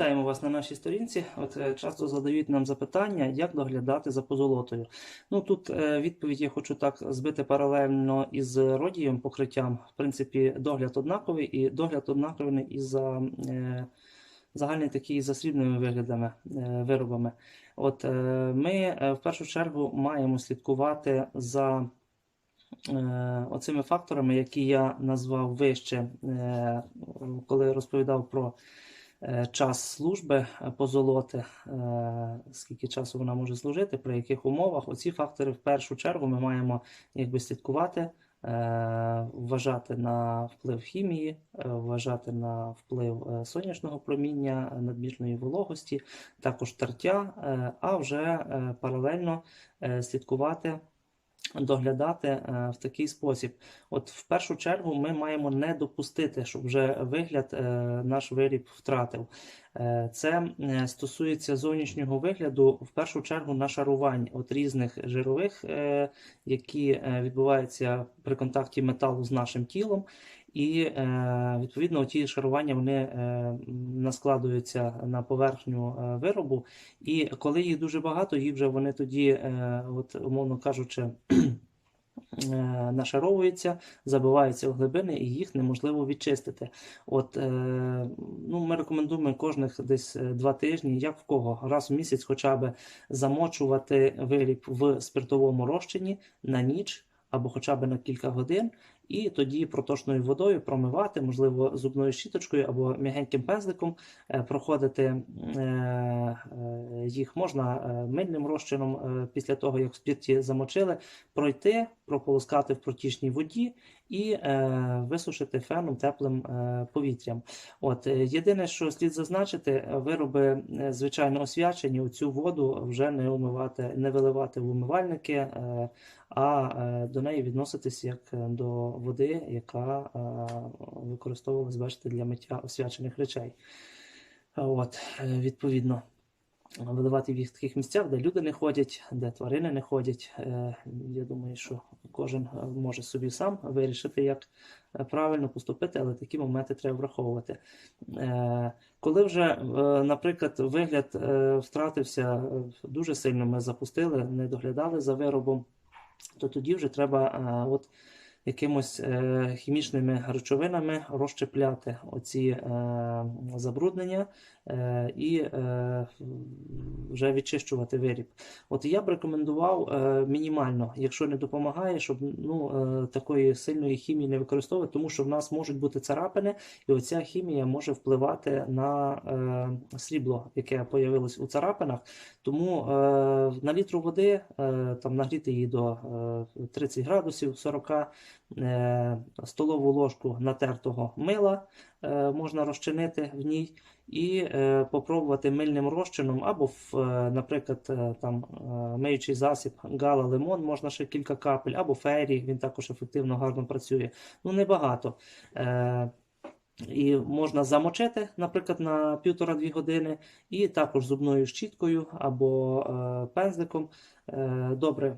Вітаємо вас на нашій сторінці. От е, часто задають нам запитання, як доглядати за позолотою. Ну тут е, відповідь я хочу так збити паралельно із родієм покриттям. В принципі, догляд однаковий і догляд однаковий і за е, загальний такий за срібними виглядами виробами. От ми в першу чергу маємо слідкувати за оцими факторами, які я назвав вище, коли розповідав про час служби е, позолоти, е, скільки часу вона може служити, при яких умовах. Оці фактори в першу чергу ми маємо якби слідкувати, е, вважати на вплив хімії, е, вважати на вплив е, сонячного проміння, е, надмірної вологості, також тертя, е, а вже е, паралельно е, слідкувати. Доглядати е, в такий спосіб. От в першу чергу ми маємо не допустити, щоб вже вигляд е, наш виріб втратив. Е, Це стосується зовнішнього вигляду, в першу чергу на шарувань от різних жирових, які відбуваються при контакті металу з нашим тілом. І е, відповідно ті шарування вони е, наскладуються на поверхню е, виробу. І коли їх дуже багато, їх вже вони тоді, от, умовно кажучи, нашаровуються, забиваються в глибини, і їх неможливо відчистити. От, ну, ми рекомендуємо кожних десь два тижні, як в кого, раз в місяць хоча б замочувати виріб в спиртовому розчині на ніч або хоча б на кілька годин. І тоді проточною водою промивати, можливо, зубною щіточкою або м'ягеньким пензликом е, проходити е, е, їх можна мильним розчином після того, як в спірті замочили, пройти, прополоскати в протічній воді і е, висушити феном теплим е, повітрям. От е, єдине, що слід зазначити, е, вироби е, звичайно освячені, цю воду вже не умивати, не виливати в умивальники, е, а е, до неї відноситись як до води, яка е, використовувалась, бачите, для миття освячених речей. От, відповідно, їх в таких місцях, де люди не ходять, де тварини не ходять. Е, Я думаю, що кожен е, може собі сам вирішити, як е, правильно поступити, але такі моменти треба враховувати. Коли вже, наприклад, вигляд втратився дуже сильно, ми запустили, не доглядали за виробом, то тоді вже треба от якимось хімічними речовинами розщепляти оці забруднення і е, вже відчищувати виріб. От я б рекомендував е, мінімально, якщо не допомагає, щоб ну, е, такої сильної хімії не використовувати, тому що в нас можуть бути царапини, і оця хімія може впливати на е, срібло, яке появилось у царапинах. Тому е, на літру води е, там нагріти її до е, 30 градусів 40 е, столову ложку натертого мила е, можна розчинити в ній і е, попробувати мильним розчином або, е, наприклад, е, там е, миючий засіб гала лимон, можна ще кілька капель, або фері, він також ефективно гарно працює. Ну, небагато. Е, і можна замочити, наприклад, на півтора-дві години, і також зубною щіткою або е, пензликом е, добре е,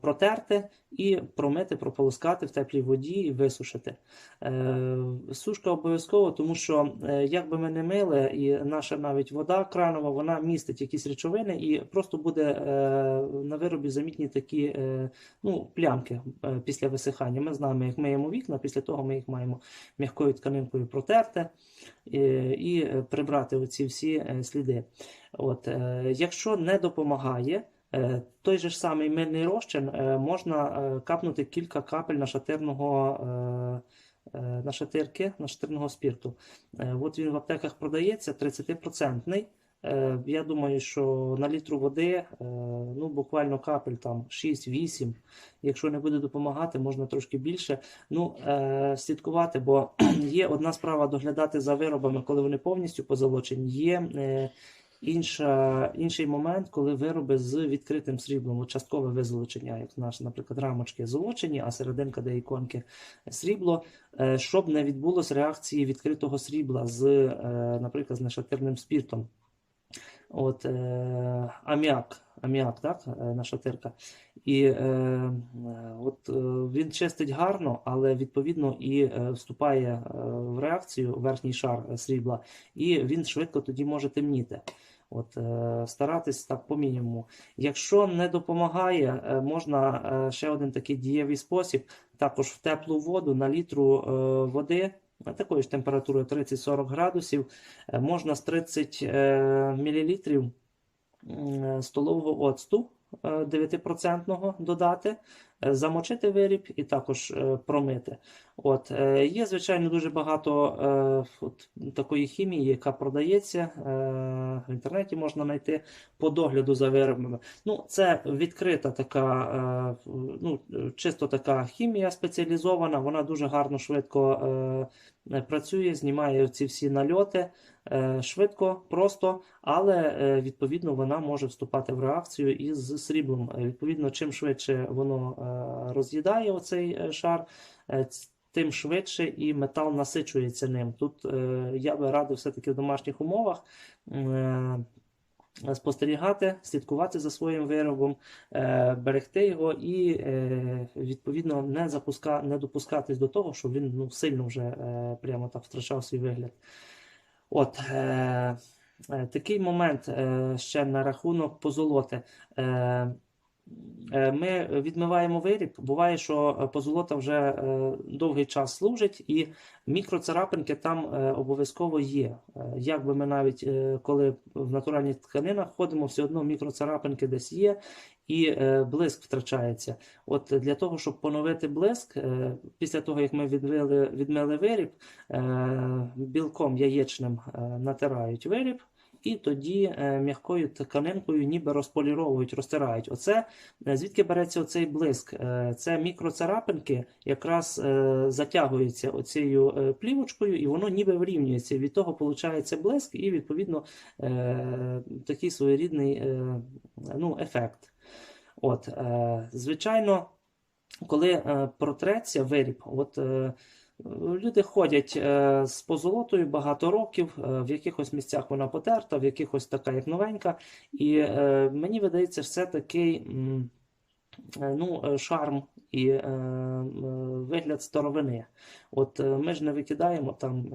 протерти і промити, прополоскати в теплій воді і висушити. Е, Сушка обов'язково, тому що е, як би ми не мили, і наша навіть вода кранова, вона містить якісь речовини, і просто буде е, на виробі замітні такі е, ну, плямки е, після висихання. Ми знаємо, як миємо вікна, після того ми їх маємо м'якою тканинкою протерти і, е, прибрати оці всі е, сліди. От, е, якщо не допомагає, е, той же ж самий мильний розчин е, можна е, капнути кілька капель нашатирного е, е, нашатирки, нашатирного спірту. Е, От він в аптеках продається 30%. Е, Я думаю, що на літру води е, ну, буквально капель там 6-8. Якщо не буде допомагати, можна трошки більше. Ну, е, слідкувати, бо є одна справа доглядати за виробами, коли вони повністю позолочені. Є е, інша, інший момент, коли вироби з відкритим сріблом, часткове визолочення, як наші, наприклад, рамочки золочені, а серединка, де іконки срібло, е, щоб не відбулось реакції відкритого срібла з, е, наприклад, з нашатирним спіртом. От, е, аміак аміак, так, е, нашатирка. І е, е, от, е, він чистить гарно, але відповідно і вступає в реакцію верхній шар срібла, і він швидко тоді може темніти. От, старатись так по мінімуму. Якщо не допомагає, можна ще один такий дієвий спосіб, також в теплу воду на літру води. Такої ж температури 30-40 градусів, можна з 30 е, мл столового оцту е, 9% додати, е, замочити виріб і також е, промити. От, е, є, звичайно, дуже багато е, от, такої хімії, яка продається е, в інтернеті, можна знайти по догляду за виробами. Ну, це відкрита така, е, ну, чисто така хімія спеціалізована, вона дуже гарно, швидко е, працює, знімає ці всі нальоти. Е, Швидко, просто, але е, відповідно вона може вступати в реакцію із сріблом. Е, Відповідно, чим швидше воно роз'їдає оцей шар, тим швидше і метал насичується ним. Тут я би радив все-таки в домашніх умовах. Спостерігати, слідкувати за своїм виробом, берегти його і відповідно не запуска, не допускатись до того, щоб він ну, сильно вже прямо так втрачав свій вигляд. От е, е, такий момент е, ще на рахунок позолоти. Е, ми відмиваємо виріб. Буває, що е, позолота вже е, довгий час служить, і мікроцарапинки там е, обов'язково є. Е, Як би ми навіть е, коли в натуральних тканинах ходимо, все одно мікроцарапинки десь є, і е, блиск втрачається. От для того, щоб поновити блиск, е, після того як ми відмили, відмили виріб, е, білком яєчним е, натирають виріб. І тоді е, м'якою тканинкою ніби розполіровують, розтирають. Оце е, звідки береться оцей блиск? Е, Це мікроцарапинки якраз затягуються оцією плівочкою, і воно ніби вирівнюється. Від того виходить блиск, і відповідно такий своєрідний ну, ефект. От, звичайно, коли протреться виріб, от люди ходять е, з позолотою багато років, е, в якихось місцях вона потерта, в якихось така як новенька. І е, мені видається, це такий ну, шарм і вигляд старовини. От ми ж не викидаємо там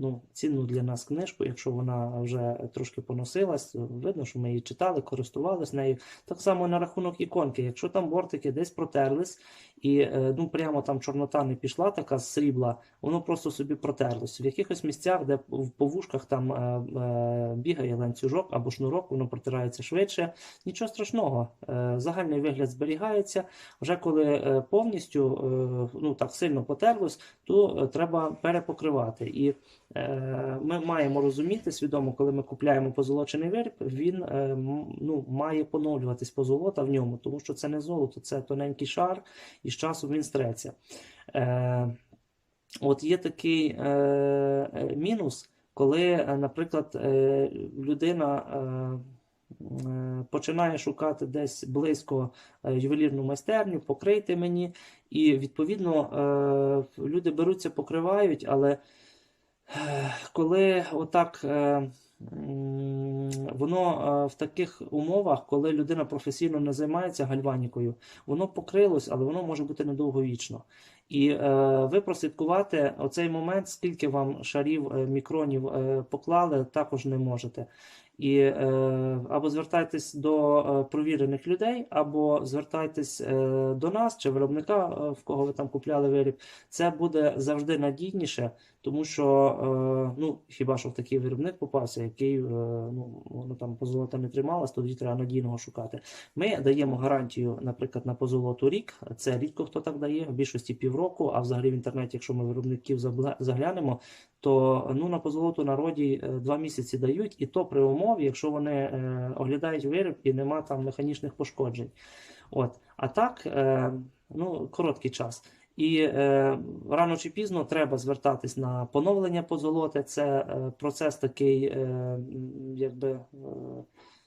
ну, цінну для нас книжку, якщо вона вже трошки поносилась, видно, що ми її читали, користувалися нею. Так само на рахунок іконки. Якщо там бортики десь протерлись, і е, ну, прямо там чорнота не пішла, така срібла, воно просто собі протерлось. В якихось місцях, де в повушках там е, е, бігає ланцюжок або шнурок, воно протирається швидше. Нічого страшного. Загальний вигляд зберігається. Вже коли повністю ну, так сильно потерлось, то треба перепокривати. І ми маємо розуміти свідомо, коли ми купляємо позолочений виріб, він е, ну, має поновлюватись позолота в ньому, тому що це не золото, це тоненький шар, і з часом він стреться. Е, от є такий е, е, мінус, коли, е, наприклад, е, людина е, е, починає шукати десь близько е, ювелірну майстерню, покрийте мені, і відповідно е, люди беруться, покривають, але е, коли отак. е, Воно е, в таких умовах, коли людина професійно не займається гальванікою, воно покрилось, але воно може бути недовговічно. І е, ви прослідкувати оцей момент, скільки вам шарів мікронів поклали, також не можете. І е, або звертайтесь до провірених людей, або звертайтесь до нас чи виробника, в кого ви там купляли виріб. Це буде завжди надійніше, тому що е, ну, хіба що в такий виробник попався, який е, ну, воно там позолота не трималась, тоді треба надійного шукати. Ми даємо гарантію, наприклад, на позолоту рік. Це рідко хто так дає, в більшості півроку, а взагалі в інтернеті, якщо ми виробників заглянемо, то ну, на позолоту народі е, два місяці дають, і то при умові, якщо вони оглядають виріб і нема там механічних пошкоджень. От. А так, ну, короткий час. І е, рано чи пізно треба звертатись на поновлення позолоти. Це е, процес такий, е, якби. Е,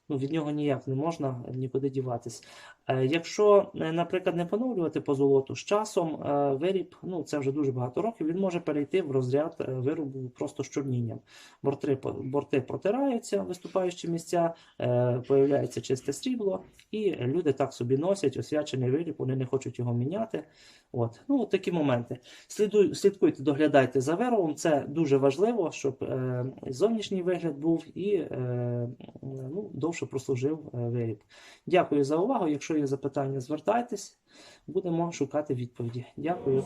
Ну, від нього ніяк не можна нікуди діватись. Е, Якщо, е, наприклад, не поновлювати позолоту, з часом е, виріб, ну це вже дуже багато років, він може перейти в розряд виробу просто з чорнінням. Борти, борти протираються, виступаючі місця, появляється чисте срібло, і люди так собі носять освячений виріб, вони не хочуть його міняти. От. Ну, от такі моменти. Слідуй, слідкуйте, доглядайте за виробом. Це дуже важливо, щоб е, зовнішній вигляд був і е, ну, довше прослужив виріб. Дякую за увагу. Якщо є запитання, звертайтесь, будемо шукати відповіді. Дякую.